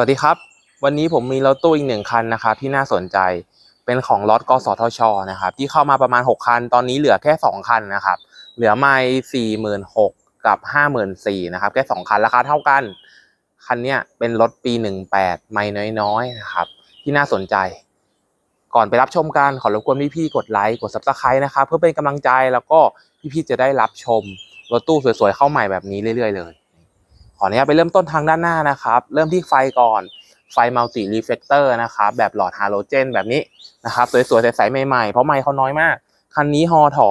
วัสดีครับ วันนี้ผมมีรถตู้อีกหนึ่งคันนะครับที่น่าสนใจเป็นของรถกสทชนะครับ ที่เข้ามาประมาณ 6 คัน ตอนนี้เหลือแค่ 2 คันนะครับ เหลือไม่สี่หมื่นหกกับห้าหมื่นสี่นะครับแค่สองคันราคาเท่ากัน คันเนี้ยเป็นรถปี18ไม่น้อยๆนะครับ ที่น่าสนใจ ก่อนไปรับชมกันขอรบกวนพี่ๆกดไลค์กด subscribe นะครับเพื่อเป็นกำลังใจแล้วก็พี่ๆจะได้รับชมรถตู้สวยๆเข้าใหม่แบบนี้เรื่อยๆเลย ขออนุญาตไปเริ่มต้นทางด้านหน้านะครับ เริ่มที่ไฟก่อน ไฟมัลติรีเฟลเตอร์นะครับแบบหลอดฮาโลเจนแบบนี้นะครับสวยๆใสๆใหม่ๆ เพราะไมค์เขาน้อยมาก คันนี้ฮอถอ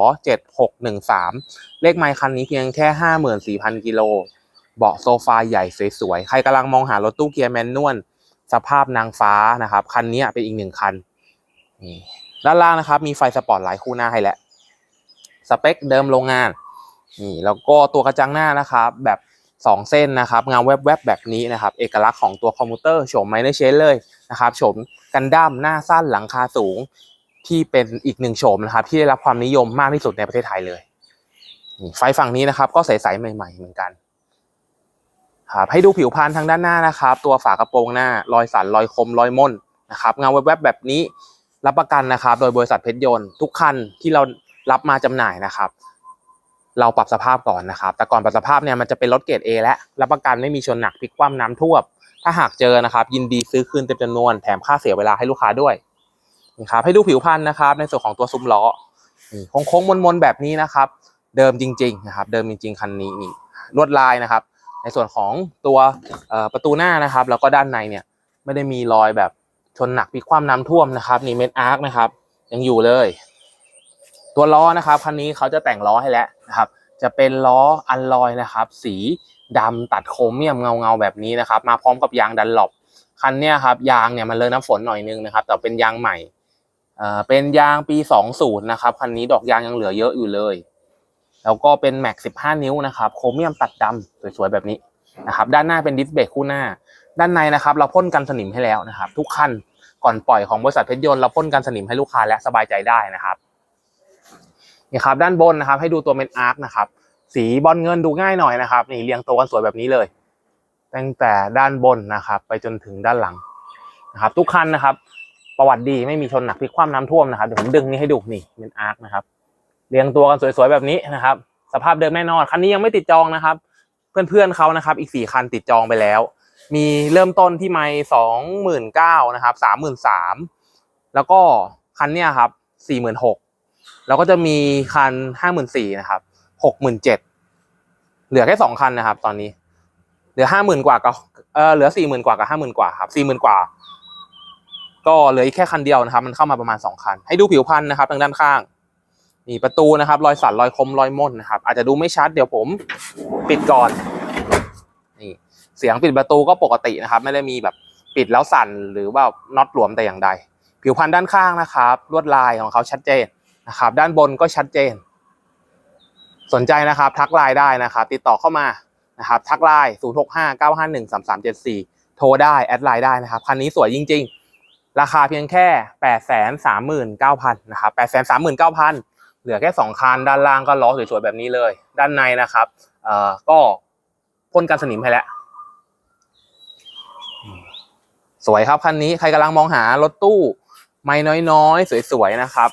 7613 เลขไมค์คันนี้เพียงแค่ 54,000 กิโล เบาะโซฟาใหญ่สวยๆ ใครกำลังมองหารถตู้เกียร์แมนนวลสภาพนางฟ้านะครับ คันนี้เป็นอีกหนึ่งคันนี่ด้านล่างนะครับมีไฟสปอร์ตไลท์คู่หน้าให้แล้วสเปคเดิมโรงงานนี่แล้วก็ตัวกระจังหน้านะครับ แบบ 2 เส้นนะครับเงาแวบๆแบบนี้นะครับเอกลักษณ์ของตัวคอมพิวเตอร์โฉมไมเนอร์เชนเลยนะครับโฉมกันดั้มหน้าสั้นหลังคาสูงที่เป็นอีกหนึ่งโฉมนะครับ ที่ได้รับความนิยมมากที่สุดในประเทศไทยเลย ไฟฝั่งนี้นะครับ ก็ใสๆใหม่ ๆ เหมือนกันครับให้ดูผิวพรรณทางด้านหน้านะครับ ตัวฝากระโปรงหน้า รอยสันรอยคมรอยม่นนะครับเงาแวบๆแบบนี้รับประกันนะครับ โดยบริษัทเพชรยนต์ทุกคันที่เรารับมาจำหน่ายนะครับ เราปรับสภาพก่อนนะครับ แต่ก่อนปรับสภาพเนี่ยมันจะเป็นรถเกรด A และรับประกันไม่มีชนหนักพลิกคว่ำน้ำท่วมถ้าหากเจอนะครับ ยินดีซื้อคืนเต็มจำนวนแถมค่าเสียเวลาให้ลูกค้าด้วยนะครับให้ดูผิวพรรณนะครับ ในส่วนของตัวซุ้มล้อนี่โค้งๆมนๆแบบนี้นะครับ เดิมจริงๆนะครับ เดิมจริง ๆคันนี้นี่ลวดลายนะครับ ในส่วนของตัวประตูหน้านะครับ แล้วก็ด้านในเนี่ยไม่ได้มีรอยแบบชนหนักพลิกคว่ำน้ำท่วมนะครับนี่เม็ดอาร์คนะครับ ยังอยู่เลย ตัวล้อนะครับคันนี้เขาจะแต่งล้อให้แล้วนะครับ จะเป็นล้ออัลลอยนะครับ สีดำตัดโครเมียมเงาเงาๆแบบนี้นะครับ มาพร้อมกับยางดันหลบคันเนี้ยครับยางเนี่ยมันเลอะน้ำฝนหน่อยนึงนะครับ แต่เป็นยางใหม่เอ่อเป็นยางปี 20 นะครับคันนี้ดอกยางยังเหลือเยอะอยู่เลย แล้วก็เป็นแม็ก15 นิ้วนะครับโครเมียมตัดดำสวยๆแบบนี้นะครับ ด้านหน้าเป็นดิสเบรกคู่หน้า ด้านในนะครับ เราพ่นกันสนิมให้แล้วนะครับ ทุกคันก่อนปล่อยของบริษัทเพชรยนต์เราพ่นกันสนิมให้ลูกค้าและสบายใจได้นะครับ นี่ครับด้านบนนะครับ ให้ดูตัวเม็ดอาร์คนะครับสีบอลเงินดูง่ายหน่อยนะครับ นี่เรียงตัวกันสวยแบบนี้เลย ตั้งแต่ด้านบนนะครับ ไปจนถึงด้านหลังนะครับ ทุกคันนะครับ ประวัติดีไม่มีชนหนักพลิกคว่ำน้ำท่วมนะครับเดี๋ยวผมดึงนี่ให้ดูนี่เป็นอาร์คนะครับ เรียงตัวกันสวยๆแบบนี้นะครับ สภาพเดิมแน่นอนคันนี้ยังไม่ติดจองนะครับ เพื่อนๆเขานะครับ อีกสี่คันติดจองไปแล้ว มีเริ่มต้นที่ไม่สองหมื่นเก้านะครับสามหมื่นสามแล้วก็คันเนี้ยครับสี่หมื่นหก แล้วก็จะมีคันห้าหมื่นสี่นะครับหกหมื่นเจ็ดเหลือแค่สองคันนะครับ ตอนนี้ เหลือห้าหมื่นกว่ากับเออเหลือสี่หมื่นกว่ากับห้าหมื่นกว่าครับสี่หมื่นกว่า ก็เหลืออีกแค่คันเดียวนะครับ มันเข้ามาประมาณสองคัน ให้ดูผิวพันธุ์นะครับทางด้านข้างนี่ประตูนะครับ รอยสันรอยคมรอยม่นนะครับ อาจจะดูไม่ชัดเดี๋ยวผมปิดก่อนนี่เสียงปิดประตูก็ปกตินะครับ ไม่ได้มีแบบปิดแล้วสั่นหรือว่าน็อตหลวมแต่อย่างใด ผิวพันธุ์ด้านข้างนะครับ ลวดลายของเขาชัดเจน นะครับด้านบนก็ชัดเจน สนใจนะครับทักไลน์ได้นะครับ ติดต่อเข้ามานะครับทักไลน์0 6 5 9 5 1 3 3 7 4 โทรได้แอดไลน์ได้นะครับคันนี้สวยจริง ๆ ราคาเพียงแค่ 8 3 9 0 0 0นะครับ8 3 9 0 0 0 เหลือแค่2คันด้านล่างก็ล้อสวยๆแบบนี้เลย ด้านในนะครับเอ่อก็พ่นกันสนิมให้แล้วสวยครับคันนี้ใครกำลังมองหารถตู้ ไม่น้อยๆ สวยๆนะครับ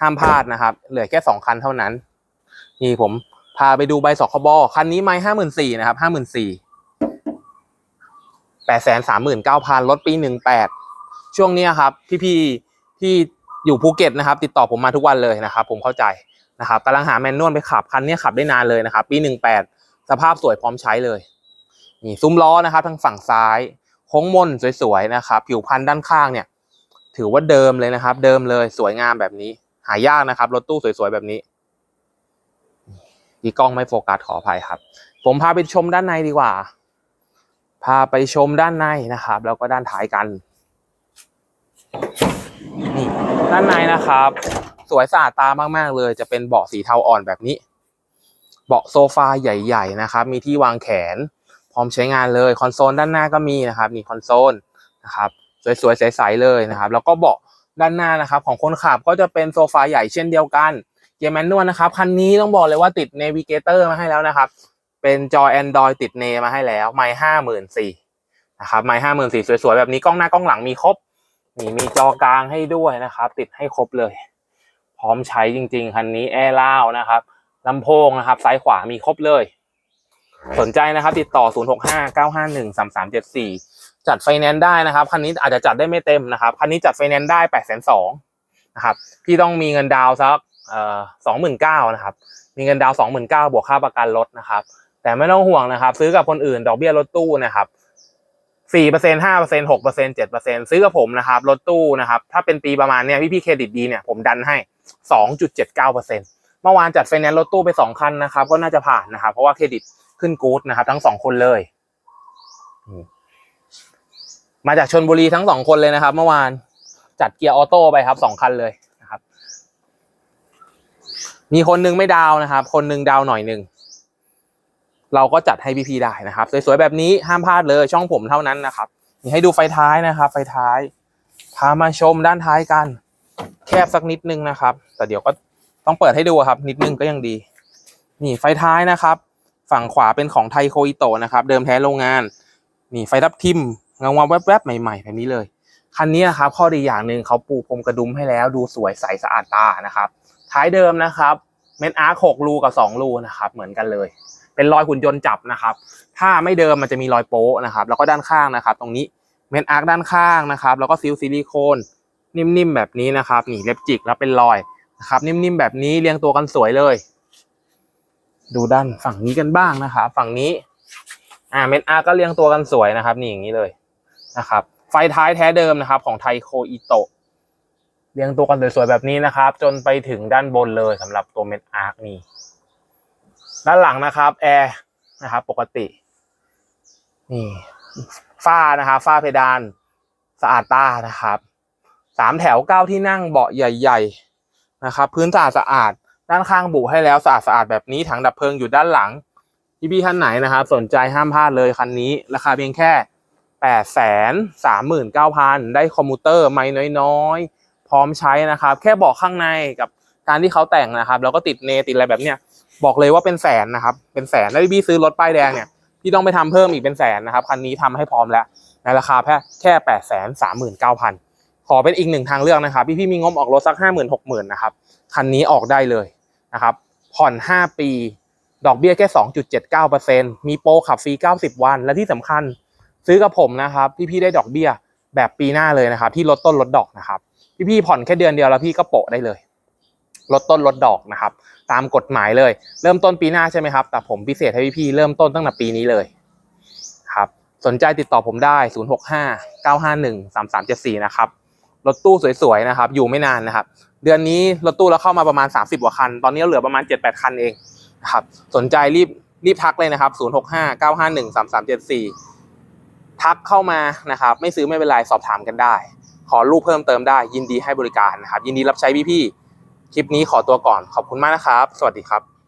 ห้ามพลาดนะครับ เหลือแค่สองคันเท่านั้น นี่ผมพาไปดูใบสคบคันนี้ไม่ห้าหมื่นสี่นะครับห้าหมื่นสี่แปดแสนสามหมื่นเก้าพันรถปีหนึ่งแปดช่วงนี้ครับพี่ๆที่อยู่ภูเก็ตนะครับ ติดต่อผมมาทุกวันเลยนะครับ ผมเข้าใจนะครับกำลังหาแมนนวลไปขับคันนี้ขับได้นานเลยนะครับ ปีหนึ่งแปดสภาพสวยพร้อมใช้เลยนี่ซุ้มล้อนะครับ ทางฝั่งซ้ายโค้งมนสวยๆนะครับ ผิวพันธุ์ด้านข้างเนี่ย ถือว่าเดิมเลยนะครับ เดิมเลยสวยงามแบบนี้ หายากนะครับ รถตู้สวยๆแบบนี้ดีกล้องไม่โฟกัสขออภัยครับ ผมพาไปชมด้านในดีกว่า พาไปชมด้านในนะครับ แล้วก็ด้านท้ายกันนี่ด้านในนะครับ สวยสะอาดตามากๆเลย จะเป็นเบาะสีเทาอ่อนแบบนี้ เบาะโซฟาใหญ่ๆนะครับ มีที่วางแขน พร้อมใช้งานเลยคอนโซลด้านหน้าก็มีนะครับมีคอนโซลนะครับ สวยๆใสๆเลยนะครับ แล้วก็เบาะ ด้านหน้านะครับของคนขับก็จะเป็นโซฟาใหญ่เช่นเดียวกันเกียร์แมนนวลนะครับคันนี้ต้องบอกเลยว่าติดเนวิเกเตอร์มาให้แล้วนะครับ เป็นจอ Android ติดเนมาให้แล้วไม่ห้าหมื่นสี่นะครับไม้ห้าหมื่นสี่สวยๆ แบบนี้กล้องหน้ากล้องหลังมีครบมีมีจอกลางให้ด้วยนะครับ ติดให้ครบเลย พร้อมใช้จริงๆ คันนี้แอร์ล่าวนะครับลำโพงนะครับ ซ้ายขวามีครบเลย สนใจนะครับ ติดต่อ 0659513374 จัดไฟแนนซ์ได้นะครับ คันนี้อาจจะจัดได้ไม่เต็มนะครับ คันนี้จัดไฟแนนซ์ได้8 2 0 0 0นสองนะครับ พี่ต้องมีเงินดาวน์สักเอ่อ29,000นะครับ มีเงินดาวน์29,000บวกค่าประกันรถนะครับ แต่ไม่ต้องห่วงนะครับ ซื้อกับคนอื่นดอกเบี้ยรถตู้นะครับ4% 5% 6% 7%ซื้อกับผมนะครับรถตู้นะครับ ถ้าเป็นปีประมาณเนี้ยพี่พี่เครดิตดีเนี่ยผมดันให้2.79%เจ็ดเก้าเปอร์เซ็นเมื่อวานจัดไฟแนนซ์รถตู้ไปสองคันนะครับ ก็น่าจะผ่านนะครับ เพราะว่าเครดิตขึ้นกู๊ดนะครับ ทั้งสองคนเลย มาจากชนบุรีทั้งสองคนเลยนะครับ เมื่อวานจัดเกียร์ออโต้ไปครับสองคันเลยนะครับ มีคนหนึงไม่ดาวนะครับ คนหนึงดาวหน่อยหนึ่งเราก็จัดให้พี่ๆได้นะครับ สวยๆแบบนี้ห้ามพลาดเลยช่องผมเท่านั้นนะครับนี่ให้ดูไฟท้ายนะครับ ไฟท้ายพามาชมด้านท้ายกัน แคบสักนิดนึงนะครับ แต่เดี๋ยวก็ต้องเปิดให้ดูครับ นิดนึงก็ยังดี นี่ไฟท้ายนะครับ ฝั่งขวาเป็นของไทโคอิโตะนะครับ เดิมแท้โรงงาน นี่ไฟทับทิม เงาๆแวบๆใหม่ๆแบบนี้เลย คันนี้นะครับข้อดีอย่างหนึ่งเขาปูพรมกระดุมให้แล้ว ดูสวยใสสะอาดตานะครับ ท้ายเดิมนะครับเม็ดอาร์หกรูกับสองรูนะครับเหมือนกันเลย เป็นรอยหุ่นยนต์จับนะครับ ถ้าไม่เดิมมันจะมีรอยโป๊ะนะครับ แล้วก็ด้านข้างนะครับ ตรงนี้เม็ดอาร์ด้านข้างนะครับ แล้วก็ซิลซิลิโคนนิ่มๆแบบนี้นะครับนี่เล็บจิกแล้วเป็นรอยนะครับนิ่มๆแบบนี้เรียงตัวกันสวยเลย ดูด้านฝั่งนี้กันบ้างนะครับฝั่งนี้อ่าเม็ดอาร์ก็เรียงตัวกันสวยนะครับ นี่อย่างนี้เลย นะครับไฟท้ายแท้เดิมนะครับ ของไทโคอิโตะเรียงตัวกันสวยๆแบบนี้นะครับ จนไปถึงด้านบนเลยสำหรับตัวเม็ดอาร์นี่ด้านหลังนะครับแอร์นะครับปกตินี่ฝ้านะครับฝ้าเพดานสะอาดตานะครับสามแถวเก้าที่นั่งเบาะใหญ่ ๆนะครับ พื้นสะอาดสะอาด ด้านข้างบุให้แล้วสะอาดสะอาดแบบนี้ถังดับเพลิงอยู่ด้านหลังพี่พี่ๆท่านไหนนะครับ สนใจห้ามพลาดเลยคันนี้ ราคาเพียงแค่ แปดแสนสามหมื่นเก้าพันได้คอมพิวเตอร์ไม่น้อยๆ พร้อมใช้นะครับ แค่บอกข้างในกับการที่เขาแต่งนะครับ แล้วก็ติดเนติดอะไรแบบเนี้ยบอกเลยว่าเป็นแสนนะครับ เป็นแสนแล้วพี่ซื้อรถป้ายแดงเนี่ยพี่ต้องไปทำเพิ่มอีกเป็นแสนนะครับ คันนี้ทำให้พร้อมแล้ว ในราคาแค่แค่แปดแสนสามหมื่นเก้าพันขอเป็นอีกหนึ่งทางเลือกนะครับ พี่พี่ๆมีงบออกรถสักห้าหมื่นหกหมื่นนะครับ คันนี้ออกได้เลยนะครับ ผ่อนห้าปี ดอกเบี้ยแค่สองจุดเจ็ดเก้าเปอร์เซ็นมีโปรขับฟรีเก้าสิบวัน และที่สำคัญ ซื้อกับผมนะครับพี่พี่ๆได้ดอกเบี้ยแบบปีหน้าเลยนะครับ ที่ลดต้นลดดอกนะครับพี่พี่ๆผ่อนแค่เดือนเดียวแล้วพี่ก็โปะได้เลย ลดต้นลดดอกนะครับ ตามกฎหมายเลย เริ่มต้นปีหน้าใช่ไหมครับ แต่ผมพิเศษให้พี่ๆเริ่มต้นตั้งแต่ปีนี้เลยครับสนใจติดต่อผมได้ 065 951 3374 นะครับ รถตู้สวยๆนะครับ อยู่ไม่นานนะครับ เดือนนี้รถตู้เราเข้ามาประมาณ 30กว่าคัน ตอนนี้เหลือประมาณ 7-8 คันเองนะครับ สนใจรีบรีบทักเลยนะครับ 065 951 3374 ทักเข้ามานะครับ ไม่ซื้อไม่เป็นไรสอบถามกันได้ ขอรูปเพิ่มเติมได้ ยินดีให้บริการนะครับ ยินดีรับใช้พี่ๆคลิปนี้ขอตัวก่อนขอบคุณมากนะครับ สวัสดีครับ